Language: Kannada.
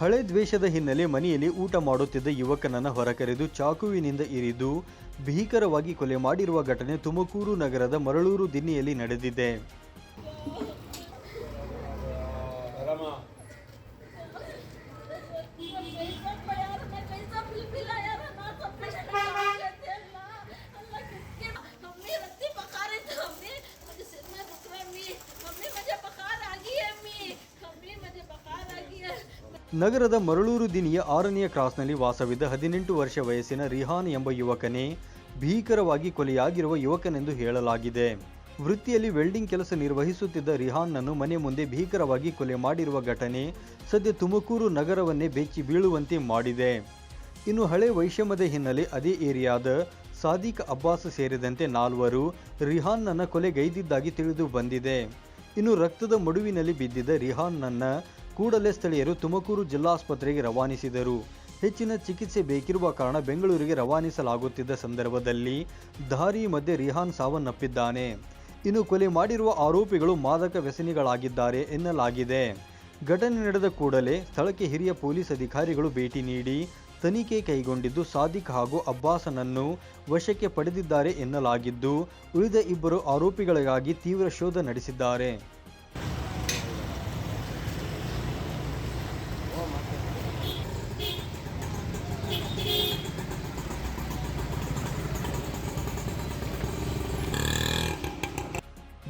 ಹಳೆ ದ್ವೇಷದ ಹಿನ್ನೆಲೆ ಮನೆಯಲ್ಲಿ ಊಟ ಮಾಡುತ್ತಿದ್ದ ಯುವಕನನ್ನು ಹೊರಕರೆದು ಚಾಕುವಿನಿಂದ ಇರಿದು ಭೀಕರವಾಗಿ ಕೊಲೆ ಮಾಡಿರುವ ಘಟನೆ ತುಮಕೂರು ನಗರದ ಮರಳೂರು ದಿನ್ನಿಯಲ್ಲಿ ನಡೆದಿದೆ. ನಗರದ ಮರಳೂರು ದಿನಿಯ ಆರನೆಯ ಕ್ರಾಸ್ನಲ್ಲಿ ವಾಸವಿದ್ದ ಹದಿನೆಂಟು ವರ್ಷ ವಯಸ್ಸಿನ ರಿಹಾನ್ ಎಂಬ ಯುವಕನೇ ಭೀಕರವಾಗಿ ಕೊಲೆಯಾಗಿರುವ ಯುವಕನೆಂದು ಹೇಳಲಾಗಿದೆ. ವೃತ್ತಿಯಲ್ಲಿ ವೆಲ್ಡಿಂಗ್ ಕೆಲಸ ನಿರ್ವಹಿಸುತ್ತಿದ್ದ ರಿಹಾನ್ನನ್ನು ಮನೆ ಮುಂದೆ ಭೀಕರವಾಗಿ ಕೊಲೆ ಮಾಡಿರುವ ಘಟನೆ ಸದ್ಯ ತುಮಕೂರು ನಗರವನ್ನೇ ಬೆಚ್ಚಿ ಬೀಳುವಂತೆ ಮಾಡಿದೆ. ಇನ್ನು ಹಳೆ ವೈಷಮ್ಯದ ಹಿನ್ನೆಲೆ ಅದೇ ಏರಿಯಾದ ಸಾದಿಕ್ ಅಬ್ಬಾಸ್ ಸೇರಿದಂತೆ ನಾಲ್ವರು ರಿಹಾನ್ನನ್ನು ಕೊಲೆಗೈದಿದ್ದಾಗಿ ತಿಳಿದು ಬಂದಿದೆ. ಇನ್ನು ರಕ್ತದ ಮಡುವಿನಲ್ಲಿ ಬಿದ್ದಿದ್ದ ರಿಹಾನ್ನನ್ನ ಕೂಡಲೇ ಸ್ಥಳೀಯರು ತುಮಕೂರು ಜಿಲ್ಲಾಸ್ಪತ್ರೆಗೆ ರವಾನಿಸಿದರು. ಹೆಚ್ಚಿನ ಚಿಕಿತ್ಸೆ ಬೇಕಿರುವ ಕಾರಣ ಬೆಂಗಳೂರಿಗೆ ರವಾನಿಸಲಾಗುತ್ತಿದ್ದ ಸಂದರ್ಭದಲ್ಲಿ ದಾರಿ ಮಧ್ಯೆ ರಿಹಾನ್ ಸಾವನ್ನಪ್ಪಿದ್ದಾನೆ. ಇನ್ನು ಕೊಲೆ ಮಾಡಿರುವ ಆರೋಪಿಗಳು ಮಾದಕ ವ್ಯಸನಿಗಳಾಗಿದ್ದಾರೆ ಎನ್ನಲಾಗಿದೆ. ಘಟನೆ ನಡೆದ ಕೂಡಲೇ ಸ್ಥಳಕ್ಕೆ ಹಿರಿಯ ಪೊಲೀಸ್ ಅಧಿಕಾರಿಗಳು ಭೇಟಿ ನೀಡಿ ತನಿಖೆ ಕೈಗೊಂಡಿದ್ದು ಸಾದಿಕ್ ಹಾಗೂ ಅಬ್ಬಾಸನನ್ನು ವಶಕ್ಕೆ ಪಡೆದಿದ್ದಾರೆ ಎನ್ನಲಾಗಿದ್ದು, ಉಳಿದ ಇಬ್ಬರು ಆರೋಪಿಗಳಿಗಾಗಿ ತೀವ್ರ ಶೋಧ ನಡೆಸಿದ್ದಾರೆ.